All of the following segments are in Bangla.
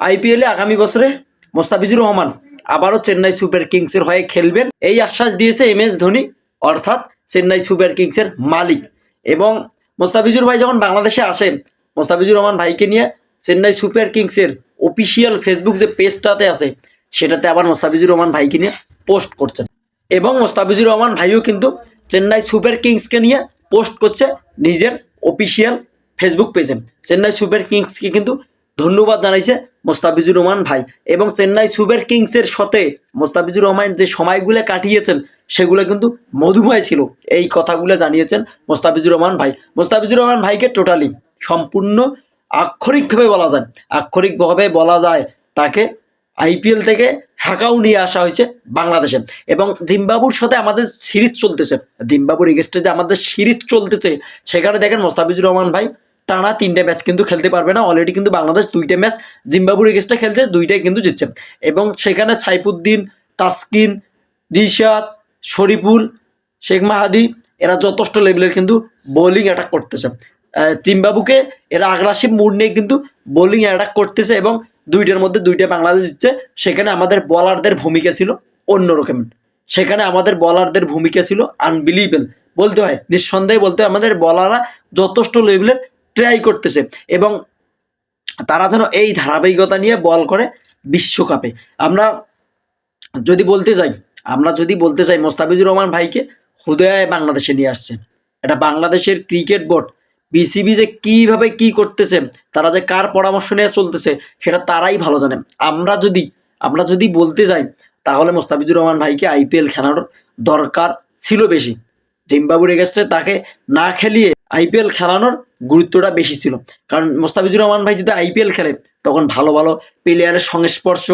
আইপিএলে আগামী বছরে মোস্তাফিজুর রহমান আবারও চেন্নাই সুপার কিংসের হয়ে খেলবেন। এই আশ্বাস দিয়েছে এম এস ধোনি, অর্থাৎ চেন্নাই সুপার কিংসের মালিক। এবং মোস্তাফিজুর ভাই যখন বাংলাদেশে আসেন, মোস্তাফিজুর রহমান ভাইকে নিয়ে চেন্নাই সুপার কিংসের অফিসিয়াল ফেসবুক যে পেজটাতে আছে, সেটাতে আবার মোস্তাফিজুর রহমান ভাইকে নিয়ে পোস্ট করছেন। এবং মোস্তাফিজুর রহমান ভাইও কিন্তু চেন্নাই সুপার কিংসকে নিয়ে পোস্ট করছে নিজের অফিসিয়াল ফেসবুক পেজে। চেন্নাই সুপার কিংসকে কিন্তু ধন্যবাদ জানাইছে মোস্তাফিজুর রহমান ভাই। এবং চেন্নাই সুপার কিংসের সাথে মোস্তাফিজুর রহমান যে সময়গুলো কাটিয়েছেন, সেগুলো কিন্তু মধুময় ছিল। এই কথাগুলো জানিয়েছেন মোস্তাফিজুর রহমান ভাই। মোস্তাফিজুর রহমান ভাইকে টোটালি সম্পূর্ণ আক্ষরিকভাবে বলা যায়। আক্ষরিকভাবে বলা যায় তাকে আইপিএল থেকে ঢাকাও নিয়ে আসা হয়েছে বাংলাদেশে। এবং জিম্বাবুর সাথে আমাদের সিরিজ চলতেছে। জিম্বাবুর এগেস্টে যে আমাদের সিরিজ চলতেছে, সেখানে দেখেন মোস্তাফিজুর রহমান ভাই টানা তিনটে ম্যাচ কিন্তু খেলতে পারবে না। অলরেডি কিন্তু বাংলাদেশ দুইটা ম্যাচ জিম্বাবুর এগেস্টে খেলছে, দুইটাই কিন্তু জিতছে। এবং সেখানে সাইফুদ্দিন, তাসকিন, রিশাদ, শরীফুল, শেখ মাহাদি, এরা যথেষ্ট লেভেলের কিন্তু বোলিং অ্যাটাক করতেছে। জিম্বাবুকে এরা আগ্রাসিভ মুড নিয়ে কিন্তু বোলিং অ্যাটাক করতেছে এবং দুইটার মধ্যে দুইটা বাংলাদেশ জিতছে। সেখানে আমাদের বলারদের ভূমিকা ছিল অন্যরকম। সেখানে আমাদের বলারদের ভূমিকা ছিল আনবিলিভেবল বলতে হয়, নিঃসন্দেহে বলতে হয়, আমাদের বলাররা যথেষ্ট লেভেলের ট্রাই করতেছে এবং তারা যেন এই ধারাবাহিকতা নিয়ে বল করে বিশ্বকাপে। আমরা যদি বলতে যাই আমরা যদি বলতে চাই মোস্তাফিজুর রহমান ভাইকে হুদয় বাংলাদেশে নিয়ে আসছেন এটা বাংলাদেশের ক্রিকেট বোর্ড বিসিবি যে কীভাবে কি করতেছে, তারা যে কার পরামর্শ নিয়ে চলতেছে, সেটা তারাই ভালো জানে। আমরা যদি আমরা যদি বলতে যাই, তাহলে মোস্তাফিজুর রহমান ভাইকে আইপিএল খেলানোর দরকার ছিল বেশি। জিম্বাবুর এগেস্টে তাকে না খেলিয়ে আইপিএল খেলানোর গুরুত্বটা বেশি ছিল। কারণ মোস্তাফিজুর রহমান ভাই যদি আইপিএল খেলে, তখন ভালো ভালো প্লেয়ারের সংস্পর্শ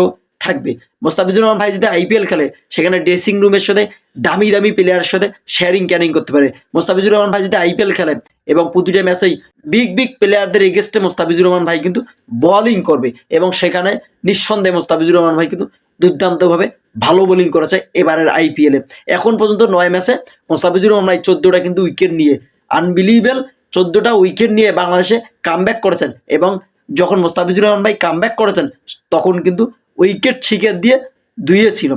থাকবে। মোস্তাফিজুর রহমান ভাই যদি আইপিএল খেলে, সেখানে ড্রেসিং রুমের সাথে, দামি দামি প্লেয়ারের সাথে শেয়ারিং ক্যারিং করতে পারে। মোস্তাফিজুর রহমান ভাই যদি আইপিএল খেলে এবং প্রতিটা ম্যাচেই বিগ বিগ প্লেয়ারদের এগেস্টে মোস্তাফিজুর রহমান ভাই কিন্তু বোলিং করবে এবং সেখানে নিঃসন্দেহে মোস্তাফিজুর রহমান ভাই কিন্তু দুর্দান্তভাবে ভালো বোলিং করেছে এবারের আইপিএলে এখন পর্যন্ত নয় ম্যাচে মোস্তাফিজুর রহমান ভাই চোদ্দোটা কিন্তু উইকেট নিয়ে আনবিলিভেবল চোদ্দোটা উইকেট নিয়ে বাংলাদেশে কামব্যাক করেছেন এবং যখন মোস্তাফিজুর রহমান ভাই কামব্যাক করেছেন, তখন কিন্তু উইকেট শিকার দিয়ে দুইয়ে ছিল।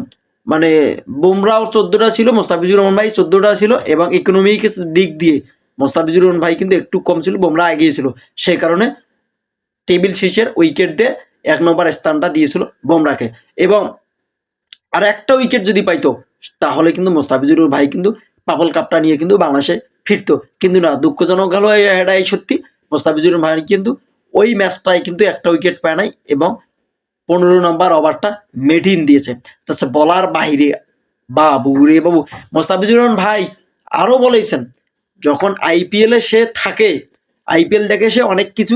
মানে বুমরাও চোদ্দোটা ছিল, মোস্তাফিজুর রহমান ভাই চোদ্দোটা ছিল এবং ইকোনমিক দিক দিয়ে মোস্তাফিজুর রহমান ভাই কিন্তু একটু কম ছিল বুমরা এগিয়ে ছিল। সেই কারণে টেবিল শীর্ষের উইকেট দিয়ে এক নম্বর স্থানটা দিয়েছিল বুমরাকে এবং আর একটা উইকেট যদি পাইতো, তাহলে কিন্তু মোস্তাফিজুর ভাই কিন্তু পাপল কাপটা নিয়ে কিন্তু বাংলাদেশে ফিরতো। কিন্তু না, দুঃখজনক হলো এটাই সত্যি। মোস্তাফিজুর ভাই কিন্তু ওই ম্যাচটায় কিন্তু একটা উইকেট পায় নাই এবং পনেরো নম্বর ওভারটা মেডিন দিয়েছে। আচ্ছা বলার বাইরে বাবু রে বাবু। মোস্তাফিজুর রহমান ভাই আরও বলেছেন, যখন আইপিএলে সে থাকে আইপিএল দেখে সে অনেক কিছু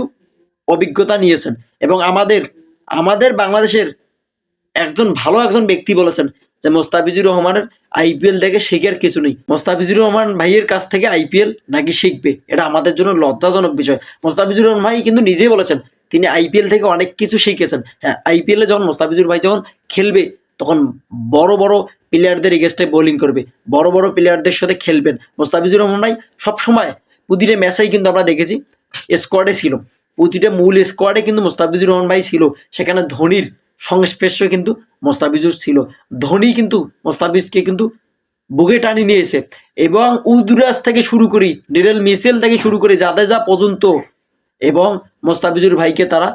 অভিজ্ঞতা নিয়েছেন। এবং আমাদের আমাদের বাংলাদেশের একজন ভালো একজন ব্যক্তি বলেছেন যে মোস্তাফিজুর রহমানের আইপিএল থেকে শেখার কিছু নেই। মোস্তাফিজুর রহমান ভাইয়ের কাছ থেকে আইপিএল নাকি শিখবে? এটা আমাদের জন্য লজ্জাজনক বিষয়। মোস্তাফিজুর রহমান ভাই কিন্তু নিজেই বলেছেন, তিনি আইপিএল থেকে অনেক কিছু শিখেছেন। হ্যাঁ আইপিএলে যখন মোস্তাফিজুর ভাই যখন খেলবে, তখন বড় বড় প্লেয়ারদের এগেস্টে বোলিং করবে, বড় বড় প্লেয়ারদের সাথে খেলবেন। মোস্তাফিজুর রহমান ভাই সবসময় প্রতিটা ম্যাচেই কিন্তু আমরা দেখেছি স্কোয়াডে ছিল। প্রতিটা মূল স্কোয়াডে কিন্তু মোস্তাফিজুর রহমান ভাই ছিল। সেখানে ধোনির সংস্পর্শ কিন্তু মোস্তাফিজুর ছিল। ধোনি কিন্তু মোস্তাফিজকে কিন্তু বুকে টানি নিয়েছে। এবং উদুরাজ থেকে শুরু করি ডিরেল মিসেল থেকে শুরু করে জাদেজা পর্যন্ত। এবং মোস্তাফিজুর ভাইকে তারা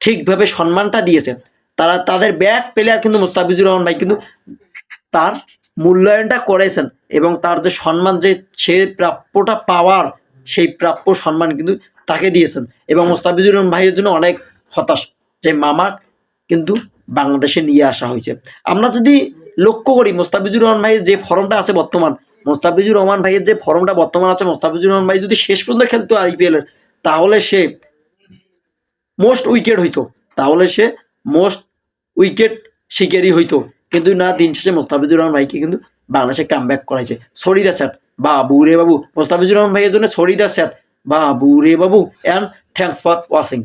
ঠিকভাবে সম্মানটা দিয়েছে। তারা তাদের ব্যাক প্লেয়ার কিন্তু মোস্তাফিজুর রহমান ভাই কিন্তু তার মূল্যায়নটা করেছেন। এবং তার যে সম্মান, যে সে প্রাপ্যটা পাওয়ার, সেই প্রাপ্য সম্মান কিন্তু তাকে দিয়েছেন। এবং মোস্তাফিজুর রহমান ভাইয়ের জন্য অনেক হতাশ। যে মামা কিন্তু বাংলাদেশে নিয়ে আসা হয়েছে। আমরা যদি লক্ষ্য করি, মোস্তাফিজুর রহমান ভাইয়ের যে ফর্মটা আছে বর্তমান, মোস্তাফিজুর রহমান ভাইয়ের যে ফর্মটা বর্তমান আছে, মোস্তাফিজুর রহমান ভাই যদি শেষ পর্যন্ত খেলতো আইপিএল এর, তাহলে সে মোস্ট উইকেট হইতো। তাহলে সে মোস্ট উইকেট শিকারই হইতো। কিন্তু না, দিন শেষে মোস্তাফিজুর রহমান ভাইকে কিন্তু বাংলাদেশে কাম ব্যাক করাইছে সরিদা স্যার, বাবু রে বাবু। মোস্তাফিজুর রহমান ভাইয়ের জন্য সরিদা স্যার, বাবু রে বাবু। And thanks for watching